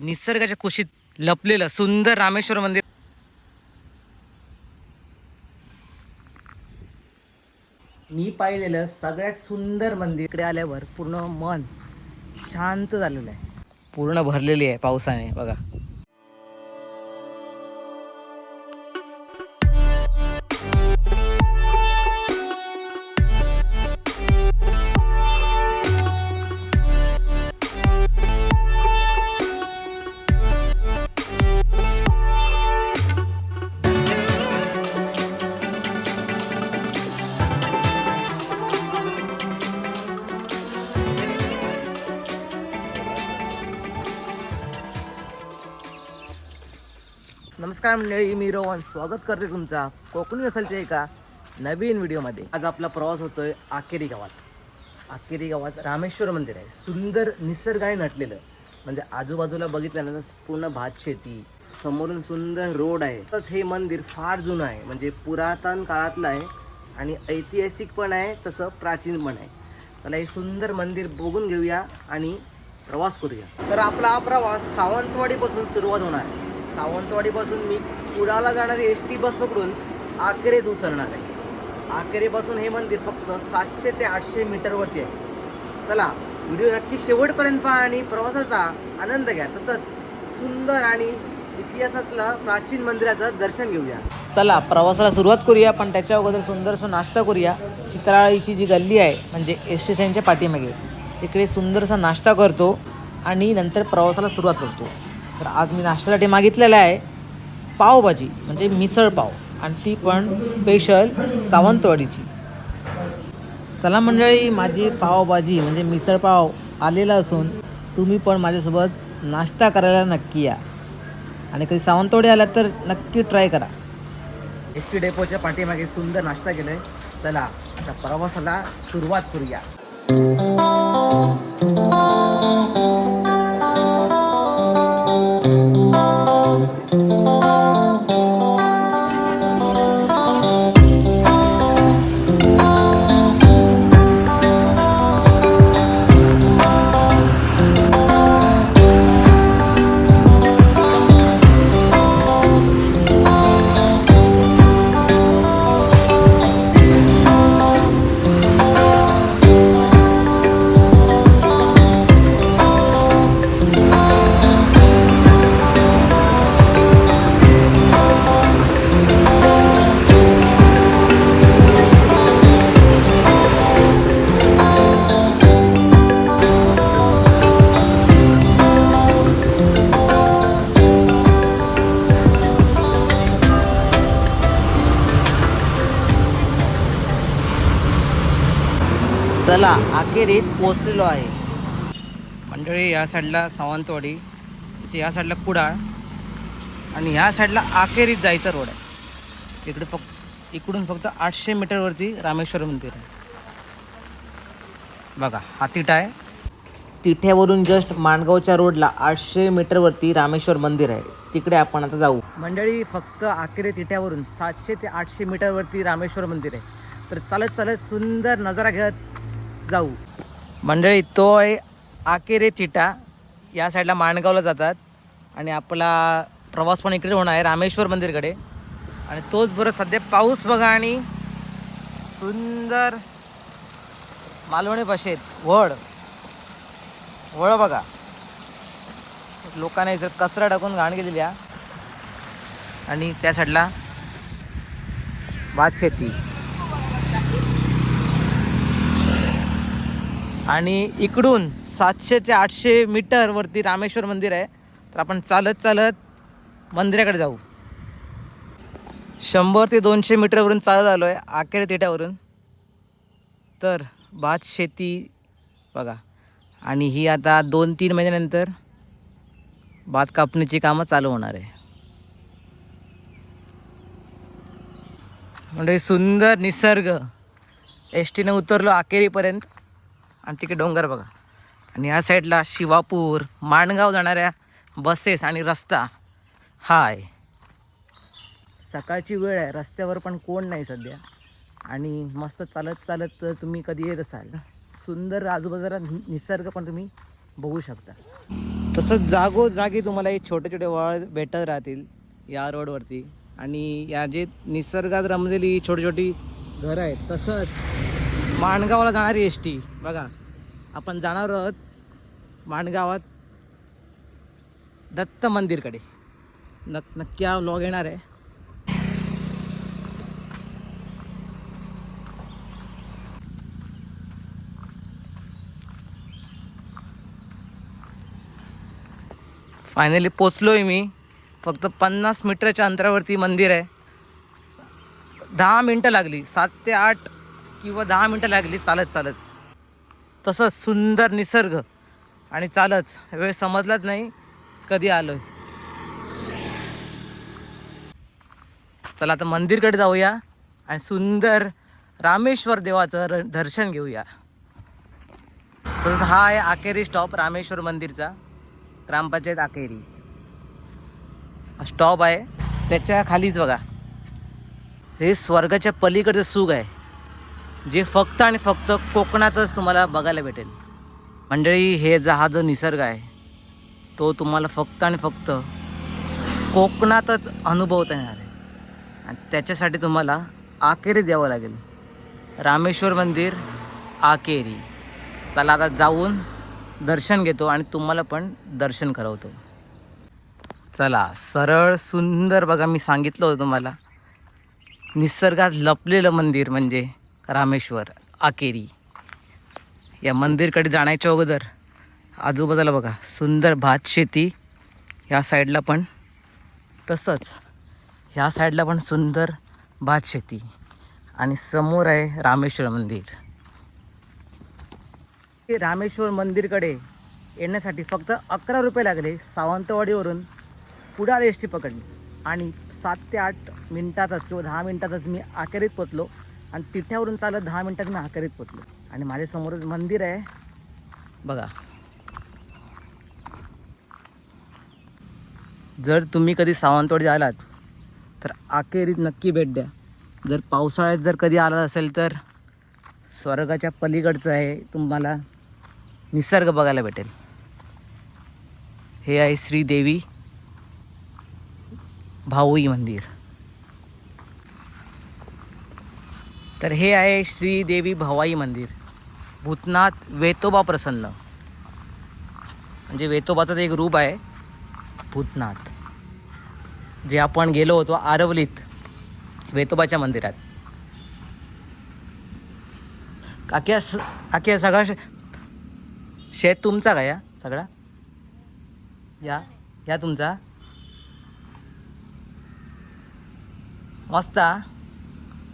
निसर्गाच्या कुशीत लपलेलं सुंदर रामेश्वर मंदिर. मी पाहिलेलं सगळ्यात सुंदर मंदिर इकडे आल्यावर पूर्ण मन शांत झालेलं आहे. पूर्ण भरलेली आहे पावसाने बघा. नमस्कार मंडळी मी रोहन. स्वागत करते तुमचा कोकणी असालच्या एका नवीन व्हिडिओमध्ये. आज आपला प्रवास होतो आहे आकेरी गावात. आकेरी गावात रामेश्वर मंदिर आहे. सुंदर निसर्गाने नटलेलं. म्हणजे आजूबाजूला बघितल्यानंतर पूर्ण भात शेती. समोरून सुंदर रोड आहे. तसंच हे मंदिर फार जुनं आहे. म्हणजे पुरातन काळातलं आहे आणि ऐतिहासिक पण आहे तसं प्राचीन पण आहे. त्याला हे सुंदर मंदिर बघून घेऊया आणि प्रवास करूया. तर आपला हा प्रवास सावंतवाडीपासून सुरुवात होणार आहे. सावंतवाडीपासून मी कुडाला जाणारी एस टी बस पकडून आकरेत उतरणार आहे. आकरेपासून हे मंदिर फक्त सातशे ते आठशे मीटरवरती आहे. चला व्हिडिओ नक्की शेवटपर्यंत पहा आणि प्रवासाचा आनंद घ्या. तसंच सुंदर आणि इतिहासातलं प्राचीन मंदिराचं दर्शन घेऊया. चला प्रवासाला सुरुवात करूया पण त्याच्या अगोदर सुंदरसा नाश्ता करूया. चित्राळीची जी गल्ली आहे म्हणजे एस स्टेशनच्या पाठीमागे तिकडे सुंदरसा नाश्ता करतो आणि नंतर प्रवासाला सुरुवात करतो. तर आज मी नाश्त्यासाठी मागितलेलं आहे पावभाजी म्हणजे मिसळ पाव. आणि ती पण स्पेशल सावंतवाडीची. चला मंडळी माझी पावभाजी म्हणजे मिसळ पाव आलेला असून तुम्ही पण माझ्यासोबत नाश्ता करायला नक्की या. आणि कधी सावंतवाडी आला तर नक्की ट्राय करा. एस टी डेपोच्या पाठीमागे सुंदर नाश्ता केलाय. चला आता प्रवासाला सुरुवात करूया. चला अखेरीत पोचलेलो आहे. मंडळी या साईडला सावंतवाडी त्याच्या या साईडला कुडाळ आणि ह्या साईडला अखेरीत जायचा रोड आहे. इकडे फक्त इकडून फक्त आठशे मीटरवरती रामेश्वर मंदिर आहे. बघा हा तिठा आहे. तिठ्यावरून जस्ट माणगावच्या रोडला आठशे मीटरवरती रामेश्वर मंदिर आहे. तिकडे आपण आता जाऊ. मंडळी फक्त आकेरे तिठ्यावरून सातशे ते आठशे मीटरवरती रामेश्वर मंदिर आहे. तर चालत चालत सुंदर नजारा घेत जाऊ. मंडळी तो आहे आकेरे तिटा या साईडला माणगावला जातात आणि आपला प्रवास पण इकडे होणार आहे रामेश्वर मंदिरकडे. आणि तोच बरं सध्या पाऊस बघा आणि सुंदर मालवणी भाषेत वड. वळ बघा. लोकांना इथं कचरा टाकून घाण केलेली आहे. आणि त्या साईडला भात शेती. आणि इकडून सातशे ते आठशे मीटरवरती रामेश्वर मंदिर आहे. तर आपण चालत चालत मंदिराकडे जाऊ. शंभर ते दोनशे मीटरवरून चालत आलो आहे आखेरे तिट्यावरून तर भात शेती बघा. आणि ही आता दोन तीन महिन्यानंतर भात कापणीची कामं चालू होणार आहे. म्हणजे सुंदर निसर्ग. एस टीनं उतरलो अखेरीपर्यंत. आणि तिकडे डोंगर बघा. आणि या साईडला शिवापूर माणगाव जाणाऱ्या बसेस आणि रस्ता. हा आहे सकाळची वेळ आहे. रस्त्यावर पण कोण नाही सध्या. आणि मस्त चालत चालत तुम्ही कधी येत असाल. सुंदर आजूबाजूला नि- निसर्ग पण तुम्ही बघू शकता. तसंच जागोजागी तुम्हाला हे छोटे छोटे वळ भेटत राहतील या रोडवरती. आणि या जे निसर्गात रमलेली छोटी छोटी घरं आहेत तसंच माणगावला जाणारी एस टी. बघा. आपण जाणार आहोत माणगावात दत्त मंदिरकडे. नक नक्की हा व्लॉग येणार आहे. फायनली पोचलोय मी. फक्त पन्नास मीटरच्या अंतरावरती मंदिर आहे. दहा मिनटं लागली. सात ते आठ किंवा दहा मिनटं लागली. चालत चालत. तसंच सुंदर निसर्ग. आणि चालच वेळ समजलाच नाही कधी आलो चला आता मंदिरकडे जाऊया आणि सुंदर रामेश्वर देवाचं र दर्शन घेऊया. तसंच हा आहे आकेरी स्टॉप रामेश्वर मंदिरचा. ग्रामपंचायत आकेरी हा स्टॉप आहे. त्याच्या खालीच बघा. हे स्वर्गाच्या पलीकडचं सुख आहे. जे फक्त आणि फक्त कोकणातच तुम्हाला बघायला भेटेल. मंडळी हे जा हा जो निसर्ग आहे तो तुम्हाला फक्त आणि फक्त कोकणातच अनुभवता येणार आहे. आणि त्याच्यासाठी तुम्हाला आकेरी द्यावं लागेल. रामेश्वर मंदिर आकेरी. चला आता जाऊन दर्शन घेतो आणि तुम्हाला पण दर्शन करवतो. चला सरळ सुंदर बघा मी सांगितलं होतं तुम्हाला. निसर्गात लपलेलं मंदिर म्हणजे रामेश्वर आकेरी या मंदिरकडे जाण्याच्या अगोदर आजूबाजूला बघा सुंदर भात शेती या साईडला पण तसंच ह्या साईडला पण सुंदर भात शेती. आणि समोर आहे रामेश्वर मंदिर. हे रामेश्वर मंदिरकडे येण्यासाठी फक्त अकरा रुपये लागले सावंतवाडीवरून कुडाळ एस टी पकडली आणि सात ते आठ मिनटातच किंवा दहा मिनटातच मी अखेरीत पोचलो आणि तिथ्यावरून चालत दहा मिनटात मी आकारीत पोचलो. आणि माझ्यासमोरच मंदिर आहे. बघा. जर तुम्ही कधी सावंतवाडी आलात तर आखेरीत नक्की भेट द्या. जर पावसाळ्यात जर कधी आला असेल तर स्वर्गाच्या पलीकडचं आहे. तुम्हाला निसर्ग बघायला भेटेल. हे आहे श्रीदेवी भाऊई मंदिर. तर हे आहे श्रीदेवी भवाई मंदिर. भूतनाथ वेतोबा प्रसन्न. म्हणजे वेतोबाचं ते एक रूप आहे भूतनाथ. जे आपण गेलो होतो आरवलीत वेतोबाच्या मंदिरात. काक्या स काक्या सगळा शे- शेत तुमचा का या सगळा? या या तुमचा? मस्त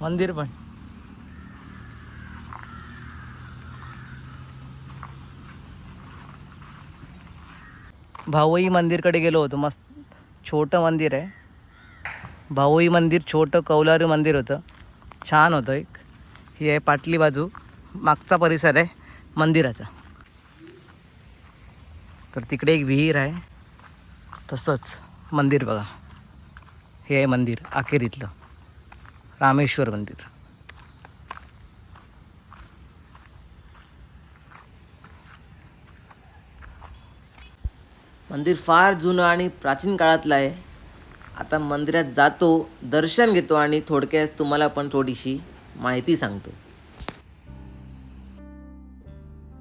मंदिर पण. भावई मंदिरकडे गेलो होतो. मस्त छोटं मंदिर आहे. भावई मंदिर छोटं कौलारू मंदिर होतं. छान होतं एक. ही आहे पाटली बाजू. मागचा परिसर आहे मंदिराचा. तर तिकडे एक विहीर आहे. तसंच मंदिर बघा. हे आहे मंदिर अखेरीतलं रामेश्वर मंदिर. मंदिर फार जुनं आणि प्राचीन काळातलं आहे. आता मंदिरात जातो दर्शन घेतो आणि थोडक्यात तुम्हाला पण थोडीशी माहिती सांगतो.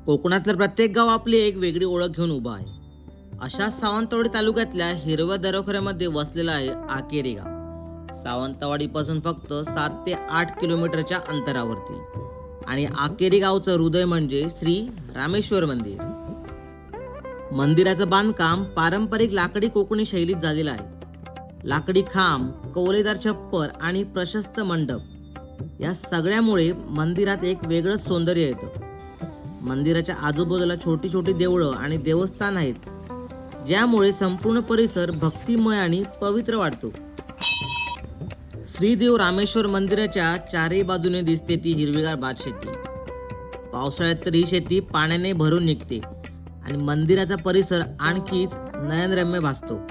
कोकणातलं प्रत्येक गाव आपली एक वेगळी ओळख घेऊन उभा आहे. अशा सावंतवाडी तालुक्यातल्या हिरव्या दरोखऱ्यामध्ये वसलेलं आहे आकेरी गाव. सावंतवाडीपासून फक्त सात ते आठ किलोमीटरच्या अंतरावरती. आणि आकेरी गावचं हृदय म्हणजे श्री रामेश्वर मंदिर. मंदिराचं बांधकाम पारंपरिक लाकडी कोकणी शैलीत झालेलं आहे. लाकडी खांब कौलेदार छप्पर आणि प्रशस्त मंडप. या सगळ्यामुळे मंदिरात एक वेगळंच सौंदर्य येतं. मंदिराच्या आजूबाजूला छोटी छोटी देवळं आणि देवस्थान आहेत. ज्यामुळे संपूर्ण परिसर भक्तिमय आणि पवित्र वाटतो. श्रीदेव रामेश्वर मंदिराच्या चारही बाजूने दिसते ती हिरवीगार भात शेती. पावसाळ्यात तर ही शेती पाण्याने भरून निघते. आणि मंदिराचा परिसर आणखीच नयनरम्य भासतो.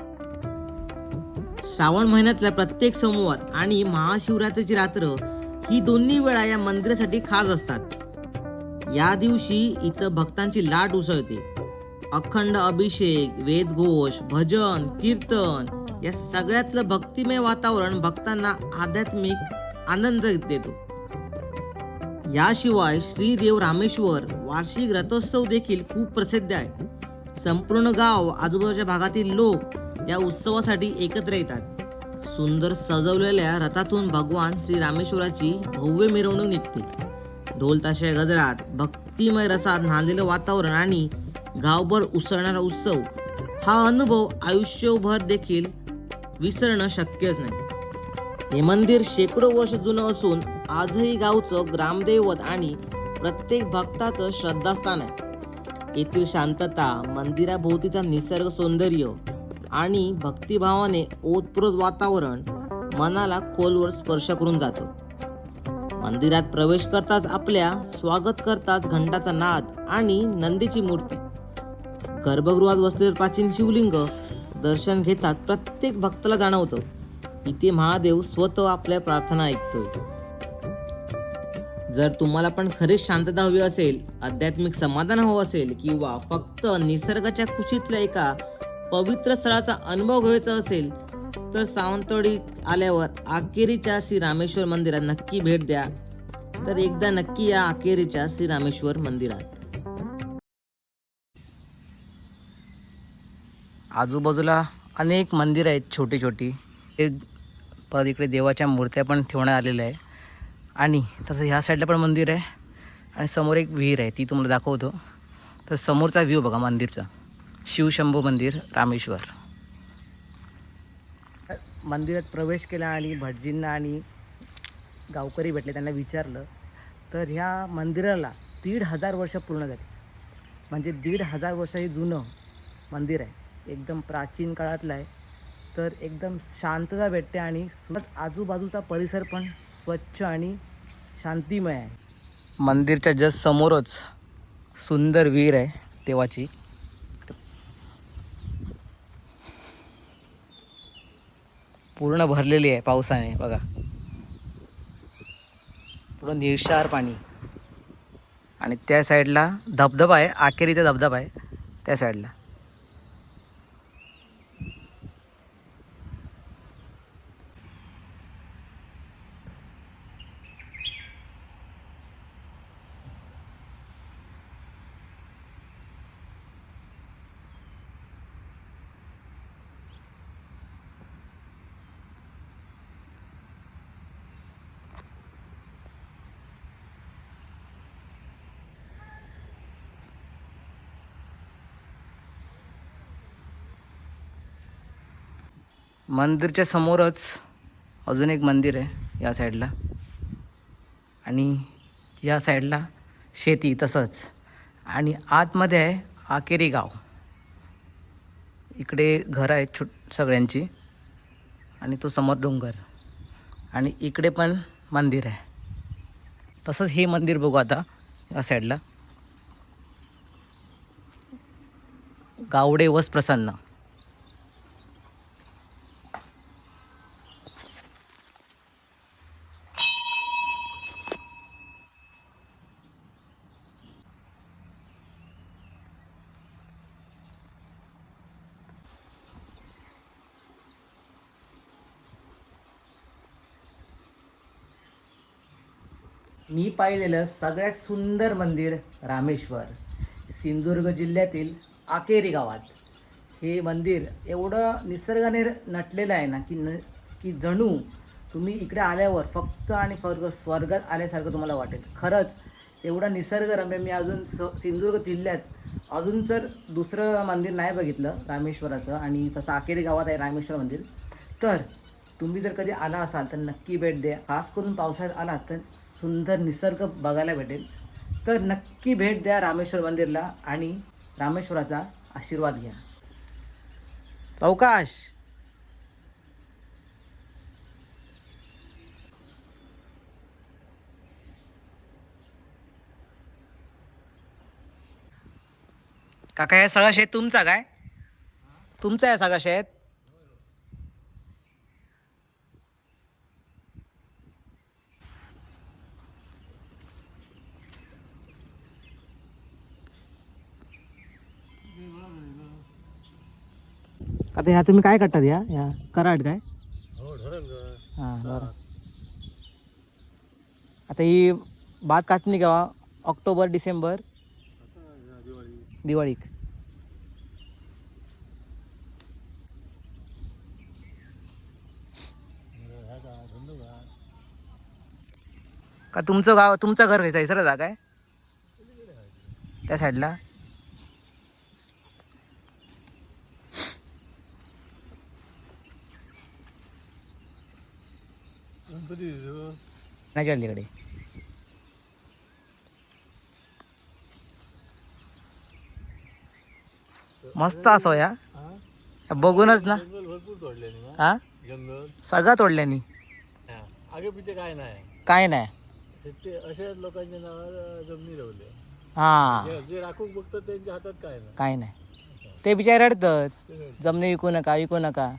श्रावण महिन्यातल्या प्रत्येक सोमवार आणि महाशिवरात्रीची रात्र ही दोन्ही वेळा या मंदिरासाठी खास असतात. या दिवशी इथं भक्तांची लाट उसळते. अखंड अभिषेक वेदघोष भजन कीर्तन या सगळ्यातलं भक्तिमय वातावरण भक्तांना आध्यात्मिक आनंद देतो. याशिवाय श्रीदेव रामेश्वर वार्षिक रथोत्सव देखील खूप प्रसिद्ध आहे. संपूर्ण गाव आजूबाजूच्या भागातील लोक या उत्सवासाठी एकत्र येतात. सुंदर सजवलेल्या रथातून भगवान श्री रामेश्वराची भव्य मिरवणूक निघते. ढोलताशा गजरात भक्तिमय रसात नांदलेलं वातावरण आणि गावभर उसळणारा उत्सव हा अनुभव आयुष्यभर देखील विसरणं शक्यच नाही. हे मंदिर शेकडो वर्ष जुनं असून आजही गावचं ग्रामदैवत आणि प्रत्येक भक्ताचं श्रद्धास्थान आहे. येथील शांतता मंदिराभोवतीचा निसर्ग सौंदर्य आणि भक्तिभावाने ओतप्रोत वातावरण मनाला खोलवर स्पर्श करून जातं. मंदिरात प्रवेश करताच आपल्या स्वागत करताच घंटाचा नाद आणि नंदीची मूर्ती. गर्भगृहात बसलेलं प्राचीन शिवलिंग दर्शन घेतात प्रत्येक भक्ताला जाणवतं. इथे महादेव स्वतः आपल्या प्रार्थना ऐकतोय. जर तुम्हाला पण खरीच शांतता हवी असेल आध्यात्मिक समाधान हवं असेल किंवा फक्त निसर्गाच्या खुशीतल्या एका पवित्र स्थळाचा अनुभव घ्यायचा असेल तर सावंतवाडी आल्यावर आकेरीच्या श्री रामेश्वर मंदिरात नक्की भेट द्या. तर एकदा नक्की या आकेरीच्या श्री रामेश्वर मंदिरात. आजूबाजूला अनेक मंदिरं आहेत छोटी छोटी ते परत इकडे देवाच्या मूर्त्या पण ठेवण्यात आलेल्या आहे आणि तसं ह्या साईडला पण मंदिर आहे. आणि समोर एक विहीर आहे ती तुम्हाला दाखवतो. तर समोरचा व्ह्यू बघा मंदिरचा. शिवशंभू मंदिर रामेश्वर. मंदिरात प्रवेश केला आणि भटजींना आणि गावकरी भेटले त्यांना विचारलं. तर ह्या मंदिराला दीड हजार वर्ष पूर्ण झाली. म्हणजे दीड हजार वर्ष हे जुनं मंदिर आहे. एकदम प्राचीन काळातलं आहे. तर एकदम शांतता भेटते आणि सुरत आजूबाजूचा परिसर पण स्वच्छ आणि शांतिमय आहे. मंदिरच्या जस्ट समोरच सुंदर विहीर आहे देवाची. पूर्ण भरलेली आहे पावसाने बघा. पूर्ण निळशार पाणी. आणि त्या साईडला धबधबा आहे आकेरीचा धबधबा आहे त्या साईडला. मंदिरच्या समोरच अजून एक मंदिर आहे या साईडला. आणि या साईडला शेती तसंच. आणि आतमध्ये आहे आकेरी गाव. इकडे घरं आहेत छोट सगळ्यांची. आणि तो समोर डोंगर. आणि इकडे पण मंदिर आहे. तसंच हे मंदिर बघू आता या साईडला. गावडे वस प्रसन्न पाहिलेलं सगळ्यात सुंदर मंदिर रामेश्वर सिंधुदुर्ग जिल्ह्यातील आकेरी गावात. हे मंदिर एवढं निसर्गाने नटलेलं आहे ना की न की जणू तुम्ही इकडे आल्यावर फक्त आणि फक्त स्वर्गात आल्यासारखं तुम्हाला वाटेल. खरंच एवढा निसर्गरम्य. मी अजून स सिंधुदुर्ग जिल्ह्यात अजून तर दुसरं मंदिर नाही बघितलं रामेश्वराचं आणि तसं आकेरी गावात आहे रामेश्वर मंदिर तर तुम्ही जर कधी आला असाल तर नक्की भेट द्या. खास करून पावसाळ्यात आलात तर सुंदर निसर्ग बघायला भेटेल. तर नक्की भेट द्या रामेश्वर मंदिरला आणि रामेश्वराचा आशीर्वाद घ्या. अवकाश! काका हे सगळं शेत तुमचा काय? तुमचं आहे सगळं शेत? ह्या तुम्ही काय काढतात या? या कराड काय? हो हां बरं. आता ही भात कापणी केव्हा ऑक्टोबर डिसेंबर दिवाळी. दिवाळीक ह्या का तुमचं गाव तुमचं घर घ्यायचं सर जा काय? त्या साईडला नाही अलीकडे मस्त असो या. हा? बघूनच ना. भरपूर तोडले ना हा? जंगल? सगळं तोडल्यानी. आगे पिछे काय नाही. काय नाही. ते- अशाच लोकांच्या नावावर जमिनी रवले हा. जे- राखून बघतात त्यांच्या हातात काय नाही. काय नाही. ते बिचारे रडतात. जमिनी विकू नका विकू नका.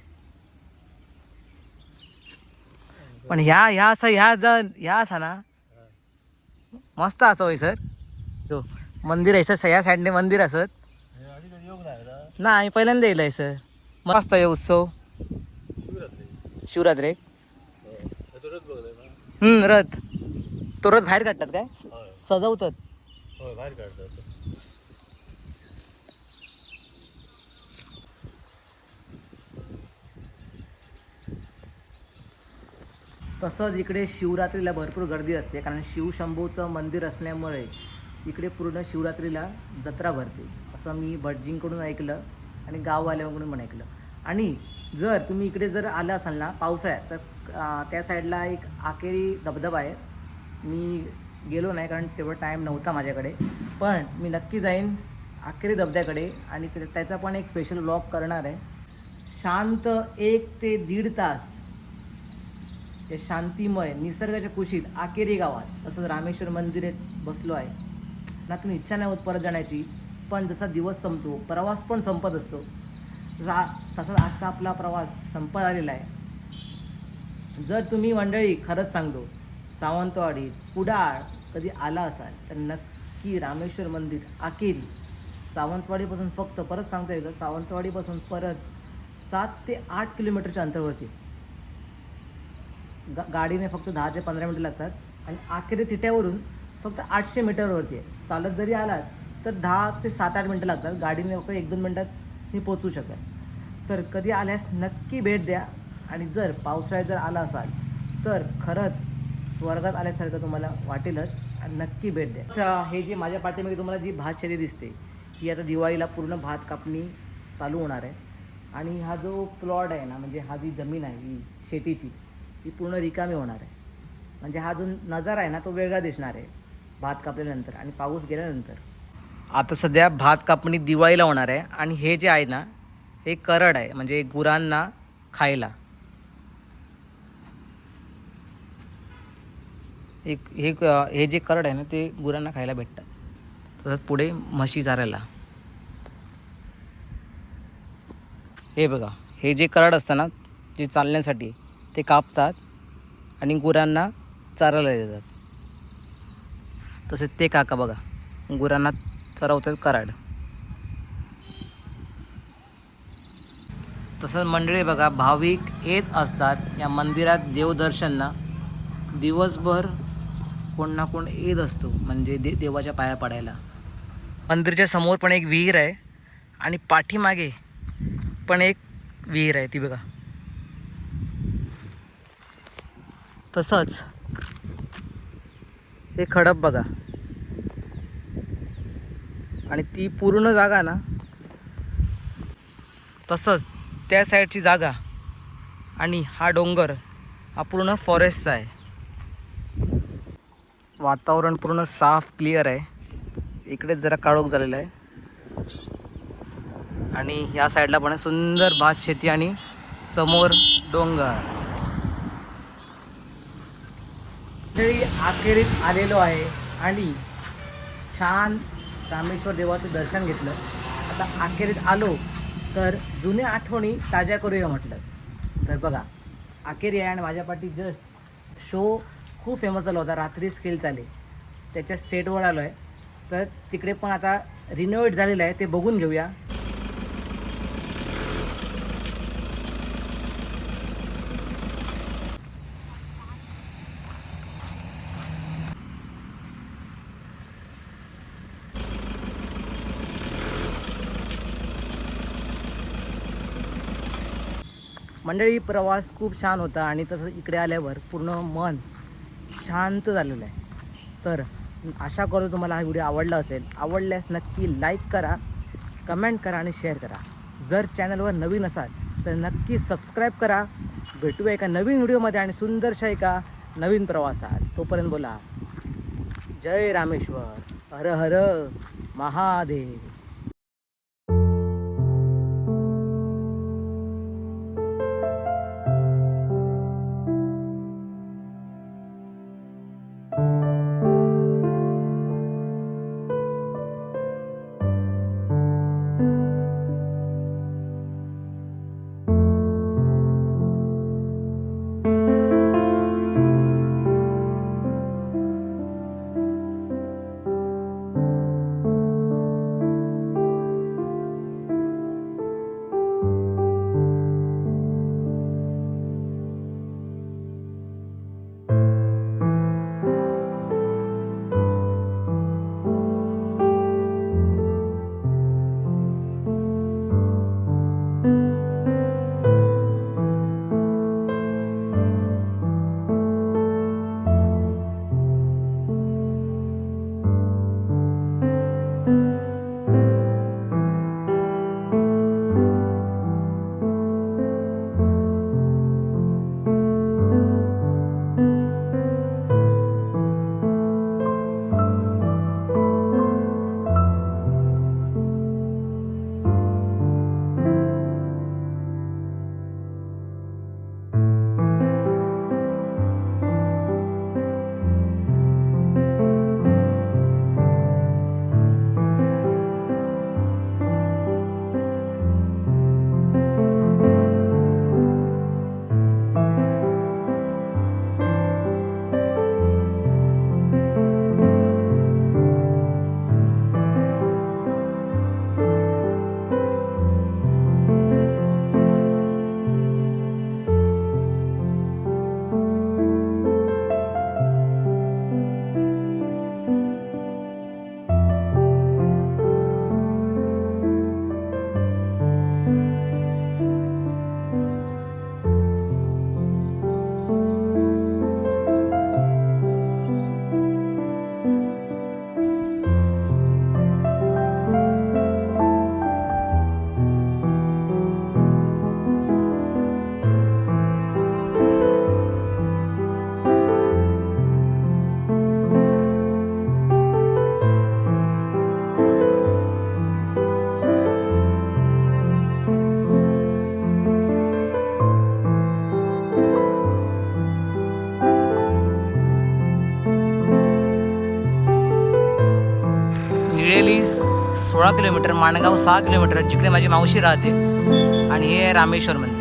पण ह्या ह्या असं ह्या ज ह्या असा ना. मस्त असं होय सर. तो मंदिर आहे सर. ह्या साईडने मंदिर असत नाही ना आम्ही पहिल्यांदा येईल आहे सर. मस्त आहे उत्सव. शिवरात्री. रथ हम्म रथ. तो रथ बाहेर काढतात काय? सजवतात होय बाहेर काढतात तसंच इकडे शिवरात्रीला भरपूर गर्दी असते कारण शिवशंभूचं मंदिर असल्यामुळे इकडे पूर्ण शिवरात्रीला जत्रा भरते. असं मी भटजींकडून ऐकलं आणि गाववाल्यांकडून पण ऐकलं. आणि जर तुम्ही इकडे जर आलं असाल ना पावसाळ्यात तर त्या साईडला एक आकेरी धबधबा आहे. मी गेलो नाही कारण तेवढा टाईम नव्हता माझ्याकडे पण मी नक्की जाईन आकेरी धबधब्याकडे आणि त्याचा पण एक स्पेशल ब्लॉग करणार आहे. शांत एक ते दीड तास ते शांतिमय निसर्गाच्या कुशीत आकेरी गावात तसंच रामेश्वर मंदिरात बसलो आहे. ना तुम्ही इच्छा नाही होत परत जाण्याची पण जसा दिवस संपतो प्रवास पण संपत असतो. तसा तसाच आजचा आपला प्रवास संपत आलेला आहे. जर तुम्ही मंडळी खरंच सांगतो सावंतवाडी कुडाळ कधी आला असाल तर नक्की रामेश्वर मंदिर आकेरी. सावंतवाडीपासून फक्त परत सांगता येतं सावंतवाडीपासून परत सात ते आठ किलोमीटरच्या अंतरावरती. गा गाडीने फक्त दहा ते पंधरा मिनटं लागतात. आणि आखेरी तिट्यावरून फक्त आठशे मीटरवरती आहे. चालत जरी आलात तर दहा ते सात आठ मिनटं लागतात. गाडीने फक्त एक दोन मिनटात मी पोचू शकेल तर कधी आल्यास नक्की भेट द्या. आणि जर पावसाळ्यात जर आला असाल तर खरंच स्वर्गात आल्यासारखं तुम्हाला वाटेलच. आणि नक्की भेट द्या. अच्छा, हे जे माझ्या पाठीमागे तुम्हाला जी भात शेती दिसते ही आता दिवाळीला पूर्ण भात कापणी चालू होणार आहे. आणि हा जो प्लॉट आहे ना म्हणजे हा जी जमीन आहे ही शेतीची ही पूर्ण रिकामी होणार आहे. म्हणजे हा जो नजारा आहे ना तो वेगळा दिसणार आहे. भात कापल्यानंतर आणि पाऊस गेल्यानंतर. आता सध्या भात कापणी दिवाळीला होणार आहे आणि हे जे आहे ना हे करड आहे. म्हणजे गुरांना खायला. एक हे हे जे करड आहे ना ते गुरांना खायला भेटतात. तसंच पुढे म्हशी चारायला. हे बघा हे जे करड असतं ना जे चालण्यासाठी ते कापतात आणि गुरांना चारायला देतात. तसेच ते काका बघा गुरांना चरवतात कराड. तसंच मंडळी बघा भाविक येत असतात या मंदिरात देवदर्शनना दिवसभर कोण ना कोण येत असतो म्हणजे दे देवाच्या पाया पडायला. मंदिरच्या समोर पण एक विहीर आहे आणि पाठीमागे पण एक विहीर आहे ती बघा. तसंच. हे खडप बघा. आणि ती पूर्ण जागा ना तसंच त्या साईडची जागा आणि हा डोंगर हा पूर्ण फॉरेस्टचा आहे. वातावरण पूर्ण साफ क्लिअर आहे. इकडेच जरा काळोख झालेला आहे. आणि या साईडला पण आहे सुंदर भात शेती आणि समोर डोंगर. तरी अखेरीत आलेलो आहे आणि छान रामेश्वर देवाचं दर्शन घेतलं. आता अखेरीत आलो तर जुन्या आठवणी ताज्या करूया म्हटलं. तर बघा अखेरी आहे आणि माझ्या पाठी जस्ट शो खूप फेमस झाला होता रात्री स्केल चाले. त्याच्या सेटवर आलो आहे तर तिकडे पण आता रिनोवेट झालेलं आहे ते बघून घेऊया. मंडळी प्रवास खूप छान होता आणि तसं इकडे आल्यावर पूर्ण मन शांत झालेलं आहे. तर आशा करतो तुम्हाला हा व्हिडिओ आवडला असेल. आवडल्यास नक्की लाईक करा कमेंट करा आणि शेअर करा. जर चॅनलवर नवीन असाल तर नक्की सबस्क्राईब करा. भेटूया एका नवीन व्हिडिओमध्ये आणि सुंदरशा एका नवीन प्रवासात. तोपर्यंत बोला जय रामेश्वर हर हर महादेव. किलोमीटर माणगाव सहा किलोमीटर जिकडे माझी मावशी राहते. आणि हे रामेश्वर मंदिर.